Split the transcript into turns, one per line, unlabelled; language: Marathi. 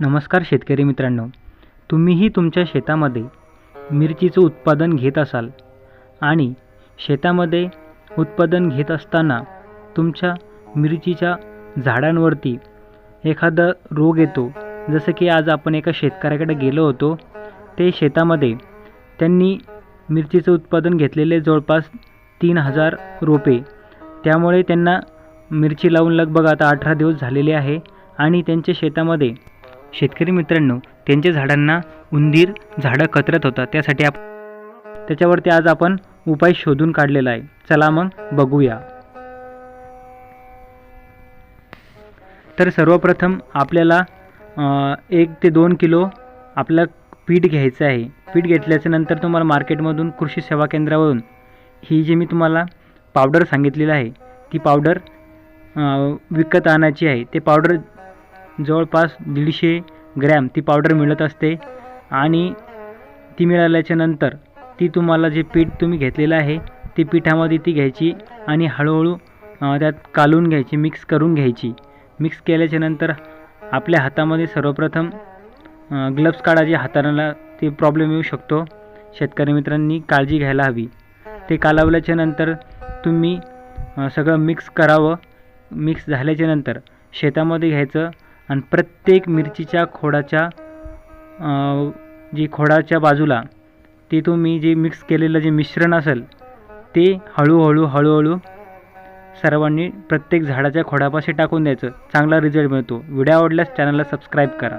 नमस्कार शेतकरी मित्रांनो. तुम्हीही तुमच्या शेतामध्ये मिरचीचं उत्पादन घेत असाल आणि शेतामध्ये उत्पादन घेत असताना तुमच्या मिरचीच्या झाडांवरती एखादा रोग येतो जसं की आज आपण एका शेतकऱ्याकडे गेलो होतो ते शेतामध्ये त्यांनी मिरचीचं उत्पादन घेतलेले जवळपास तीन हजार रोपे. त्यामुळे त्यांना मिरची लावून लगभग आता अठरा दिवस झालेले आहे आणि त्यांच्या शेतामध्ये शेतकरी मित्रांनो त्यांच्या झाडांना उंदीर झाडं कतरत होता त्यासाठी आप त्याच्यावरती आज आपण उपाय शोधून काढलेला आहे. चला मग बघूया. तर सर्वप्रथम आपल्याला एक ते दोन किलो आपलं पीठ घ्यायचं आहे. पीठ घेतल्याच्या नंतर तुम्हाला मार्केटमधून कृषी सेवा केंद्रावरून ही जी मी तुम्हाला पावडर सांगितलेलं आहे ती पावडर विकत आणायची आहे. ते पावडर जवळपास दीडशे ग्रॅम ती पावडर मिळत असते आणि ती मिळाल्याच्या नंतर ती तुम्हाला जे पीठ तुम्ही घेतलेलं आहे ती पिठामध्ये ती घ्यायची आणि हळूहळू त्यात कालून घ्यायची मिक्स करून घ्यायची. मिक्स केल्याच्यानंतर आपल्या हातामध्ये सर्वप्रथम ग्लव्स काढायचे हाताला ते प्रॉब्लेम येऊ शकतो. शेतकरी मित्रांनी काळजी घ्यायला हवी. ते कालवल्याच्या नंतर तुम्ही सगळं मिक्स करावं. मिक्स झाल्याच्यानंतर शेतामध्ये घ्यायचं आणि प्रत्येक मिरचीच्या खोडाच्या जी खोडाच्या बाजूला ते तुम्ही जे मिक्स केलेलं जे मिश्रण असेल ते हळूहळू हळूहळू सर्वांनी प्रत्येक झाडाच्या खोडापाशी टाकून द्यायचं. चांगला रिझल्ट मिळतो. व्हिडिओ आवडल्यास चॅनलला सबस्क्राईब करा.